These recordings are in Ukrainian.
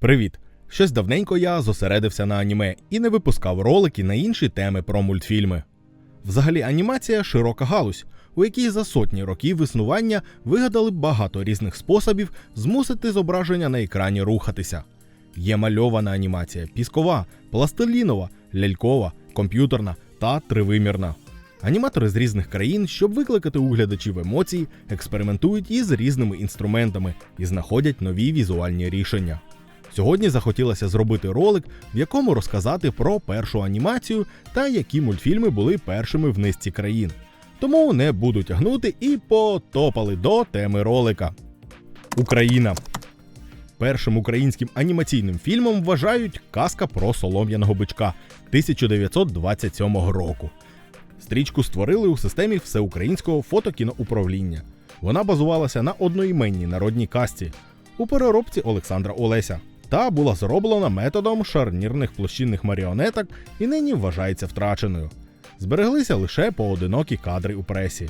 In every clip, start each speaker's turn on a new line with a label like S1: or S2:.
S1: Привіт! Щось давненько я зосередився на аніме і не випускав ролики на інші теми про мультфільми. Взагалі, анімація широка галузь, у якій за сотні років існування вигадали багато різних способів змусити зображення на екрані рухатися. Є мальована анімація, піскова, пластилінова, лялькова, комп'ютерна та тривимірна. Аніматори з різних країн, щоб викликати у глядачів емоції, експериментують із різними інструментами і знаходять нові візуальні рішення. Сьогодні захотілося зробити ролик, в якому розказати про першу анімацію та які мультфільми були першими в низці країн. Тому не буду тягнути і потопали до теми ролика. Україна. Першим українським анімаційним фільмом вважають казка про солом'яного бичка 1927 року. Стрічку створили у системі всеукраїнського фотокіноуправління. Вона базувалася на одноіменній народній казці у переробці Олександра Олеся та була зроблена методом шарнірних площинних маріонеток і нині вважається втраченою. Збереглися лише поодинокі кадри у пресі.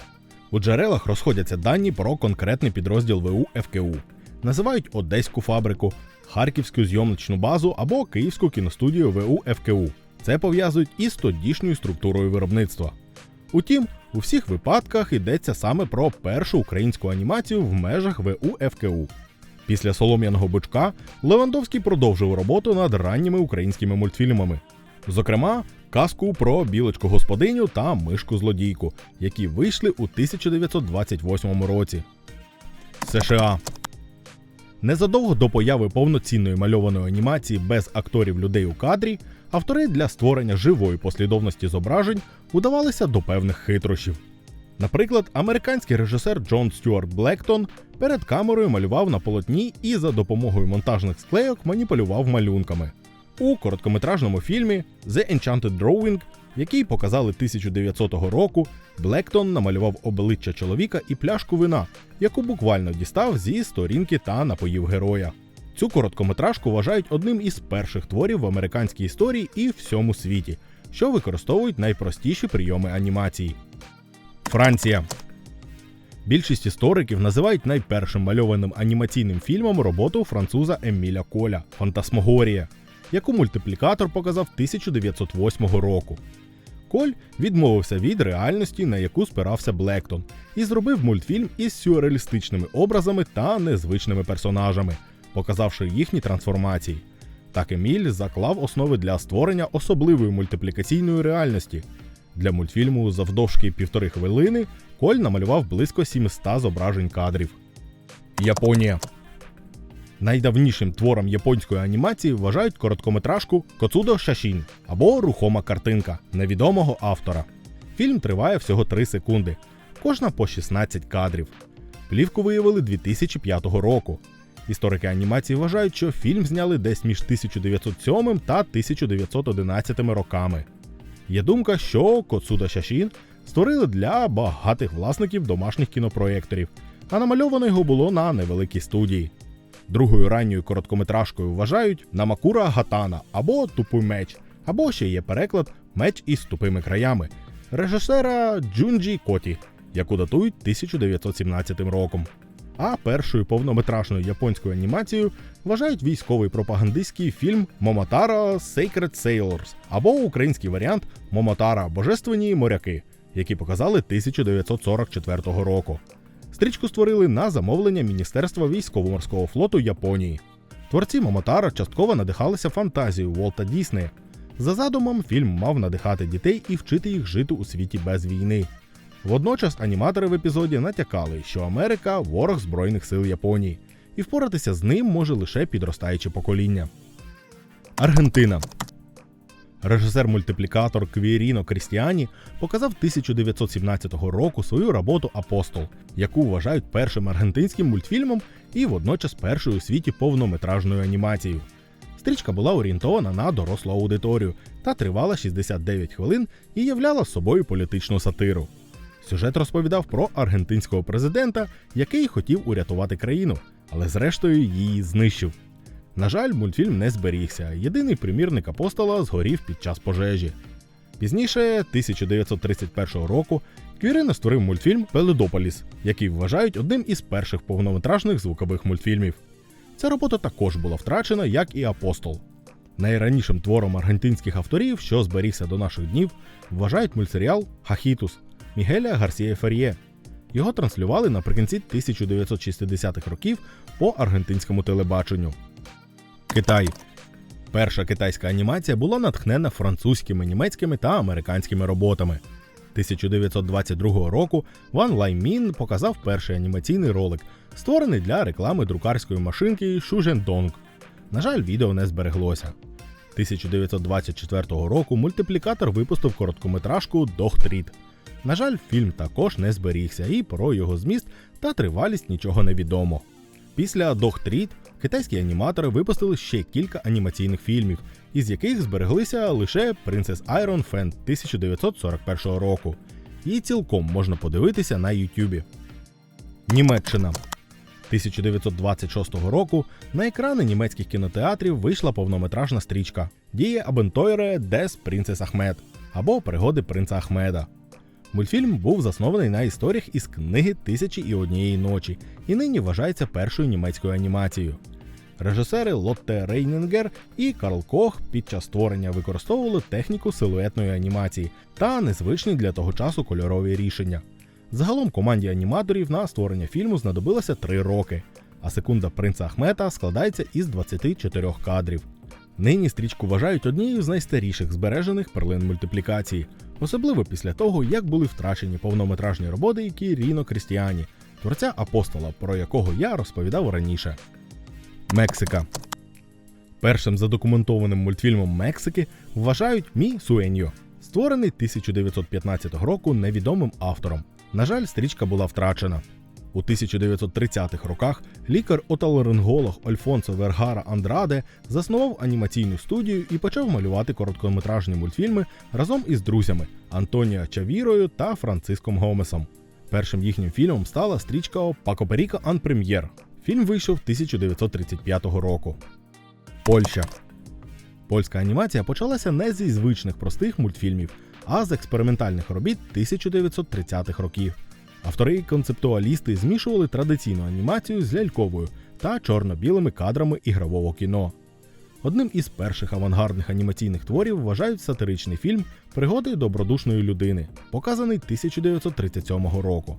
S1: У джерелах розходяться дані про конкретний підрозділ ВУ ФКУ. Називають Одеську фабрику, Харківську зйомничну базу або Київську кіностудію ВУ ФКУ. Це пов'язують із тодішньою структурою виробництва. Утім, у всіх випадках йдеться саме про першу українську анімацію в межах ВУ ФКУ. Після солом'яного бичка Левандовський продовжив роботу над ранніми українськими мультфільмами. Зокрема, казку про білочку господиню та мишку злодійку, які вийшли у 1928 році. США Незадовго до появи повноцінної мальованої анімації без акторів людей у кадрі, автори для створення живої послідовності зображень удавалися до певних хитрощів. Наприклад, американський режисер Джон Стюарт Блектон перед камерою малював на полотні і за допомогою монтажних склейок маніпулював малюнками. У короткометражному фільмі The Enchanted Drawing, який показали 1900 року, Блектон намалював обличчя чоловіка і пляшку вина, яку буквально дістав зі сторінки та напоїв героя. Цю короткометражку вважають одним із перших творів в американській історії і всьому світі, що використовують найпростіші прийоми анімації. Франція. Більшість істориків називають найпершим мальованим анімаційним фільмом роботу француза Еміля Коля Фантасмогорія, яку мультиплікатор показав 1908 року. Коль відмовився від реальності, на яку спирався Блектон, і зробив мультфільм із сюрреалістичними образами та незвичними персонажами, показавши їхні трансформації. Так Еміль заклав основи для створення особливої мультиплікаційної реальності. Для мультфільму завдовжки півтори хвилини Коль намалював близько 700 зображень кадрів. Японія. Найдавнішим твором японської анімації вважають короткометражку Коцудо Шашін або Рухома картинка невідомого автора. Фільм триває всього 3 секунди, кожна по 16 кадрів. Плівку виявили 2005 року. Історики анімації вважають, що фільм зняли десь між 1907 та 1911 роками. Є думка, що Коцуда Шашін створили для багатих власників домашніх кінопроєкторів, а намальовано його було на невеликій студії. Другою ранньою короткометражкою вважають Намакура Гатана або Тупий меч, або ще є переклад Меч із тупими краями режисера Джунджі Коті, яку датують 1917 роком. А першою повнометражною японською анімацією вважають військовий пропагандистський фільм Момотара Sacred Sailors або український варіант Момотара Божественні моряки, який показали 1944 року. Стрічку створили на замовлення Міністерства військово-морського флоту Японії. Творці Момотара частково надихалися фантазією Волта Діснея. За задумом, фільм мав надихати дітей і вчити їх жити у світі без війни. Водночас аніматори в епізоді натякали, що Америка ворог Збройних сил Японії, і впоратися з ним може лише підростаюче покоління. Аргентина. Режисер-мультиплікатор Квіріно Крістіані показав 1917 року свою роботу Апостол, яку вважають першим аргентинським мультфільмом і водночас першою у світі повнометражною анімацією. Стрічка була орієнтована на дорослу аудиторію та тривала 69 хвилин і являла собою політичну сатиру. Сюжет розповідав про аргентинського президента, який хотів урятувати країну, але зрештою її знищив. На жаль, мультфільм не зберігся. Єдиний примірник апостола згорів під час пожежі. Пізніше, 1931 року, Квірино створив мультфільм Пеледополіс, який вважають одним із перших повнометражних звукових мультфільмів. Ця робота також була втрачена, як і апостол. Найранішим твором аргентинських авторів, що зберігся до наших днів, вважають мультсеріал Хахітус Мігеля Гарсія Фер'є. Його транслювали наприкінці 1960-х років по аргентинському телебаченню. Китай. Перша китайська анімація була натхнена французькими, німецькими та американськими роботами. 1922 року Ван Лаймін показав перший анімаційний ролик, створений для реклами друкарської машинки Шужендонг. На жаль, відео не збереглося. 1924 року мультиплікатор випустив короткометражку Дохтріт. На жаль, фільм також не зберігся, і про його зміст та тривалість нічого не відомо. Після Дохтріт китайські аніматори випустили ще кілька анімаційних фільмів, із яких збереглися лише Принцес Айрон Фен 1941 року. Її цілком можна подивитися на Ютубі. Німеччина 1926 року на екрани німецьких кінотеатрів вийшла повнометражна стрічка Діє Абентойре Дес Принцес Ахмед або Пригоди принца Ахмеда. Мультфільм був заснований на історіях із книги Тисячі і однієї ночі і нині вважається першою німецькою анімацією. Режисери Лотте Рейнінгер і Карл Кох під час створення використовували техніку силуетної анімації та незвичні для того часу кольорові рішення. Загалом команді аніматорів на створення фільму знадобилося 3 роки, а секунда принца Ахмета складається із 24 кадрів. Нині стрічку вважають однією з найстаріших збережених перлин мультиплікації, особливо після того, як були втрачені повнометражні роботи Кіріно Крістіані, творця апостола, про якого я розповідав раніше. Мексика. Першим задокументованим мультфільмом Мексики вважають Мі Суеньо, створений 1915 року невідомим автором. На жаль, стрічка була втрачена. У 1930-х роках лікар-отоларинголог Альфонсо Вергара Андраде заснував анімаційну студію і почав малювати короткометражні мультфільми разом із друзями Антоніо Чавірою та Франциском Гомесом. Першим їхнім фільмом стала стрічка Пакоперіка Ан Прем'єр. Фільм вийшов 1935 року. Польща. Польська анімація почалася не зі звичних простих мультфільмів, а з експериментальних робіт 1930-х років. Автори концептуалісти змішували традиційну анімацію з ляльковою та чорно-білими кадрами ігрового кіно. Одним із перших авангардних анімаційних творів вважають сатиричний фільм Пригоди добродушної людини, показаний 1937 року.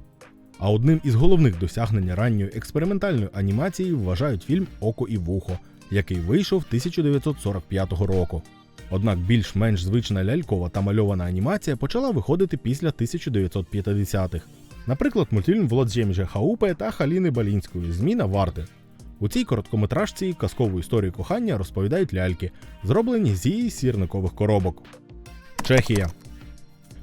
S1: А одним із головних досягнень ранньої експериментальної анімації вважають фільм Око і вухо, який вийшов 1945 року. Однак більш-менш звична лялькова та мальована анімація почала виходити після 1950-х. Наприклад, мультфільм Володжемжа Хаупе та Халіни Балінської Зміна варти. У цій короткометражці казкову історію кохання розповідають ляльки, зроблені зі сірникових коробок. Чехія.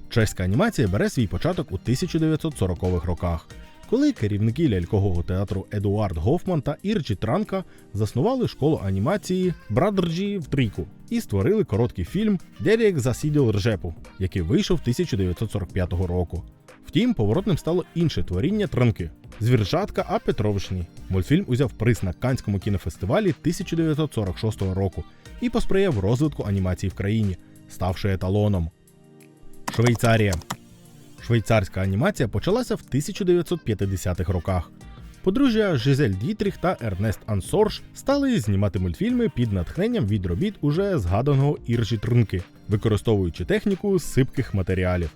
S1: Чеська анімація бере свій початок у 1940-х роках, коли керівники лялькового театру Едуард Гофман та Ірчі Транка заснували школу анімації Брадрджі в Тріку і створили короткий фільм Дерек засіділ Ржепу, який вийшов 1945 року. Втім, поворотним стало інше творіння Транки Звіржатка А Петровичні. Мультфільм узяв приз на Канському кінофестивалі 1946 року і посприяв розвитку анімації в країні, ставши еталоном. Швейцарія. Швейцарська анімація почалася в 1950-х роках. Подружжя Жизель Дітріх та Ернест Ансорж стали знімати мультфільми під натхненням від робіт уже згаданого Іржі Трунки, використовуючи техніку сипких матеріалів.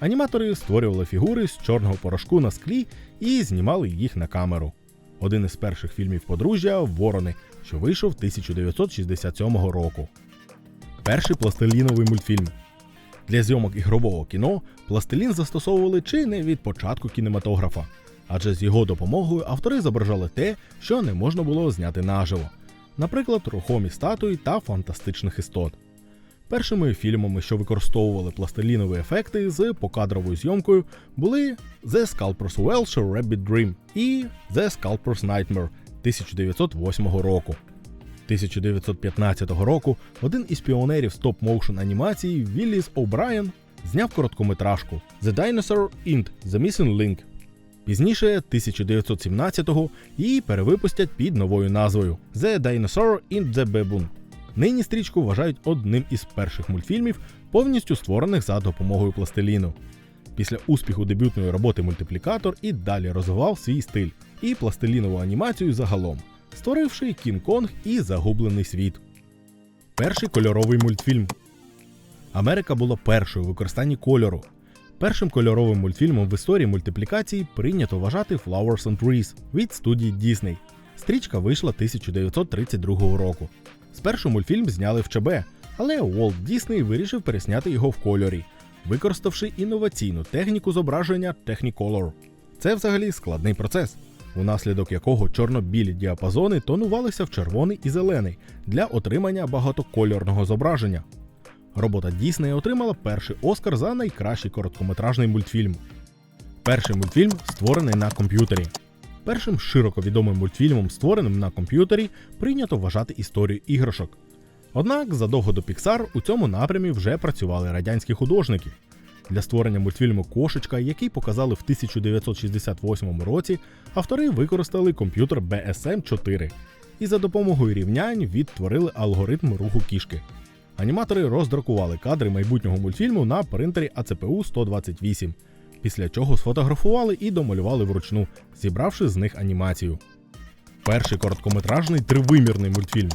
S1: Аніматори створювали фігури з чорного порошку на склі і знімали їх на камеру. Один із перших фільмів подружжя Ворони, що вийшов 1967 року. Перший пластиліновий мультфільм. Для зйомок ігрового кіно пластилін застосовували чи не від початку кінематографа, адже з його допомогою автори зображали те, що не можна було зняти наживо, наприклад, рухомі статуї та фантастичних істот. Першими фільмами, що використовували пластилінові ефекти з покадровою зйомкою, були The Sculptor's Welsh Rabbit Dream і The Sculptor's Nightmare 1908 року. 1915 року один із піонерів стоп-моушен анімації Вілліс О'Брайен зняв короткометражку The Dinosaur Int The Missing Link. Пізніше, 1917-го, її перевипустять під новою назвою The Dinosaur Int The Baboon. Нині стрічку вважають одним із перших мультфільмів, повністю створених за допомогою пластиліну. Після успіху дебютної роботи мультиплікатор і далі розвивав свій стиль і пластилінову анімацію загалом, створивши Кінг-Конг і Загублений світ. Перший кольоровий мультфільм. Америка була першою в використанні кольору. Першим кольоровим мультфільмом в історії мультиплікації прийнято вважати Flowers and Trees від студії Disney. Стрічка вийшла 1932 року. Спершу мультфільм зняли в ЧБ, але Walt Disney вирішив пересняти його в кольорі, використавши інноваційну техніку зображення Technicolor. Це взагалі складний процес, унаслідок якого чорно-білі діапазони тонувалися в червоний і зелений для отримання багатокольорного зображення. Робота Дісней отримала перший Оскар за найкращий короткометражний мультфільм. Перший мультфільм створений на комп'ютері. Першим широко відомим мультфільмом, створеним на комп'ютері, прийнято вважати історію іграшок. Однак задовго до Pixar у цьому напрямі вже працювали радянські художники. Для створення мультфільму Кошечка, який показали в 1968 році, автори використали комп'ютер BSM 4 і за допомогою рівнянь відтворили алгоритм руху кішки. Аніматори роздрукували кадри майбутнього мультфільму на принтері ACPU 128, після чого сфотографували і домалювали вручну, зібравши з них анімацію. Перший короткометражний тривимірний мультфільм.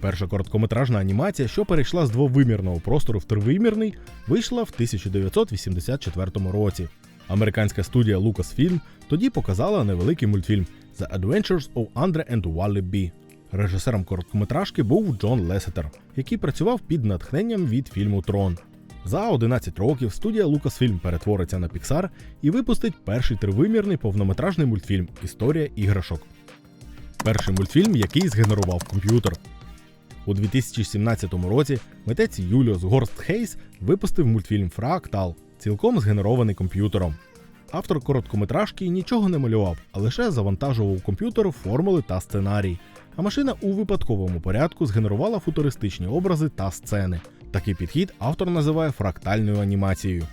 S1: Перша короткометражна анімація, що перейшла з двовимірного простору в тривимірний, вийшла в 1984 році. Американська студія Lucasfilm тоді показала невеликий мультфільм The Adventures of Andre and Wally B. Режисером короткометражки був Джон Лесетер, який працював під натхненням від фільму Трон. За 11 років студія Lucasfilm перетвориться на Pixar і випустить перший тривимірний повнометражний мультфільм Історія іграшок. Перший мультфільм, який згенерував комп'ютер. У 2017 році митець Юліус Горст Хейс випустив мультфільм Фрактал, цілком згенерований комп'ютером. Автор короткометражки нічого не малював, а лише завантажував комп'ютер формули та сценарій. А машина у випадковому порядку згенерувала футуристичні образи та сцени. Такий підхід автор називає фрактальною анімацією.